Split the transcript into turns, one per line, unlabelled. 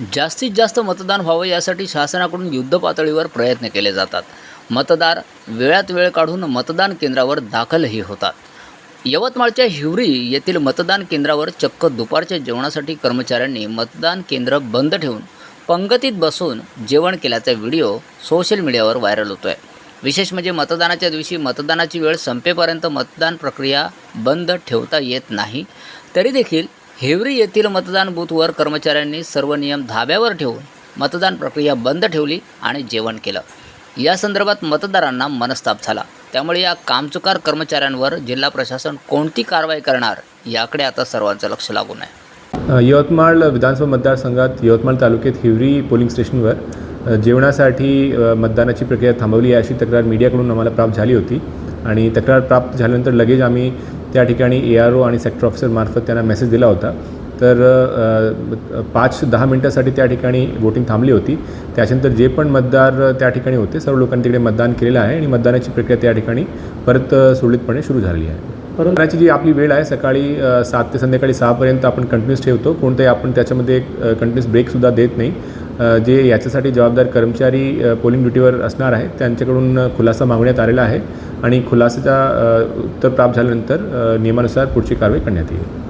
जास्तीत जास्त मतदान व्हावं यासाठी शासनाकडून युद्धपातळीवर प्रयत्न केले जातात. मतदार वेळात वेळ काढून मतदान केंद्रावर दाखलही होतात. यवतमाळच्या हिवरी येथील मतदान केंद्रावर चक्क दुपारच्या जेवणासाठी कर्मचाऱ्यांनी मतदान केंद्र बंद ठेवून पंगतीत बसून जेवण केल्याचा व्हिडिओ सोशल मीडियावर व्हायरल होतो आहे विशेष म्हणजे मतदानाच्या दिवशी मतदानाची वेळ संपेपर्यंत मतदान प्रक्रिया बंद ठेवता येत नाही. तरी देखील हेवरी येथील मतदान बूथवर कर्मचाऱ्यांनी सर्व नियम धाब्यावर ठेवून मतदान प्रक्रिया बंद ठेवली आणि जेवण केलं. या संदर्भात मतदारांना मनस्ताप झाला. त्यामुळे या कामचुकार कर्मचाऱ्यांवर जिल्हा प्रशासन कोणती कारवाई करणार याकडे आता सर्वांचं लक्ष लागून आहे.
यवतमाळ विधानसभा मतदारसंघात यवतमाळ तालुक्यात हिवरी पोलिंग स्टेशनवर जेवणासाठी मतदानाची प्रक्रिया थांबवली आहे अशी तक्रार मीडियाकडून आम्हाला प्राप्त झाली होती. आणि तक्रार प्राप्त झाल्यानंतर लगेच आम्ही त्या ठिकाणी ए आर ओ आणि सेक्टर ऑफिसरमार्फत त्यांना मेसेज दिला होता. तर पाच दहा मिनटासाठी त्या ठिकाणी वोटिंग थांबली होती. त्याच्यानंतर जे पण मतदार त्या ठिकाणी होते सर्व लोकांनी तिकडे मतदान केलेलं आहे आणि मतदानाची प्रक्रिया त्या ठिकाणी परत सुरळीतपणे सुरू झालेली आहे. परंतु जी आपली वेळ आहे सकाळी सात ते संध्याकाळी सहापर्यंत आपण कंटिन्यूस ठेवतो. कोणताही आपण त्याच्यामध्ये कंटिन्यूस ब्रेकसुद्धा देत नाही. जे याच्यासाठी जबाबदार कर्मचारी पोलिंग ड्युटीवर असणार आहे त्यांच्याकडून खुलासा मागण्यात आलेला आहे आणि खुलासाचा उत्तर प्राप्त झाल्यानंतर नियमानुसार पुढची कारवाई करण्यात येईल.